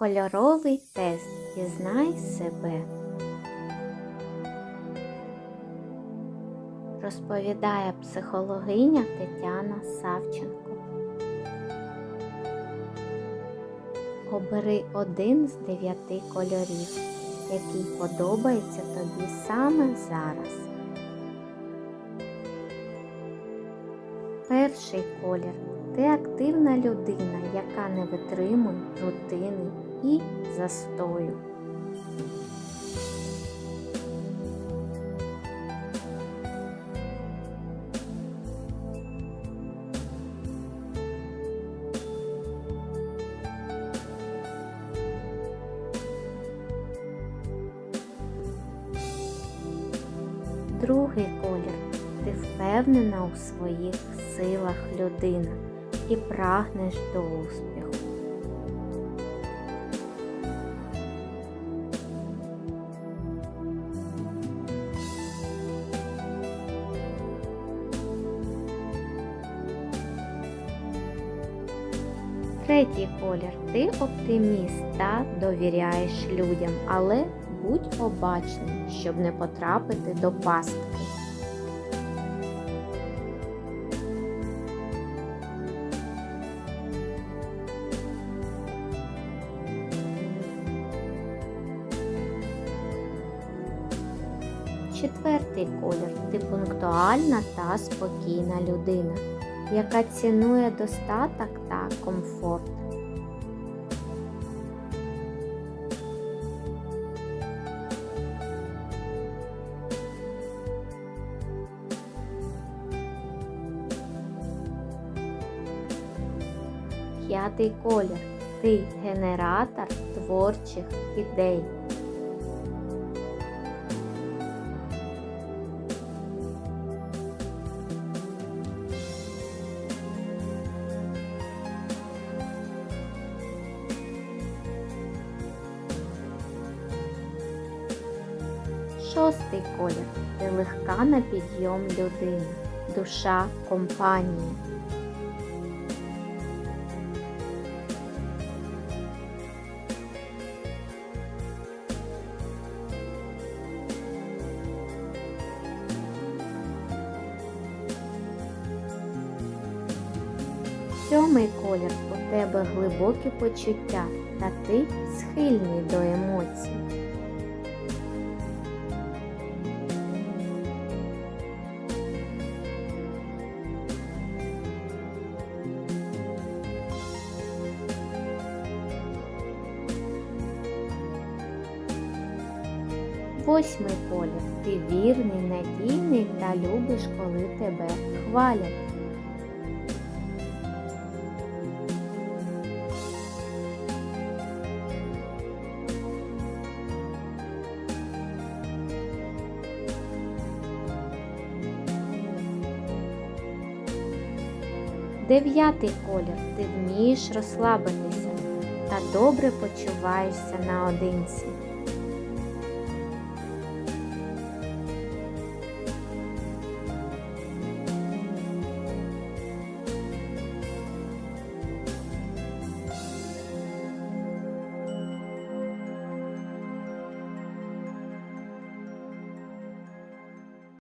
Кольоровий тест Пізнай себе. Розповідає психологиня Тетяна Савченко. Обери один з дев'яти кольорів, який подобається тобі саме зараз. Перший колір ти активна людина, яка не витримує рутини і застою. Другий колір ти впевнена у своїх силах людина і прагнеш до успіху. Третій колір. Ти оптиміст та довіряєш людям, але будь обачним, щоб не потрапити до пастки. Четвертий колір ти пунктуальна та спокійна людина, яка цінує достаток та комфорт. П'ятий колір ти генератор творчих ідей. Шостий колір ти легка на підйом людина, душа компанії. Сьомий колір у тебе глибокі почуття, та ти схильний до емоцій. Восьмий колір. Ти вірний, надійний та любиш, коли тебе хвалять. Дев'ятий колір. Ти вмієш розслабитися та добре почуваєшся наодинці.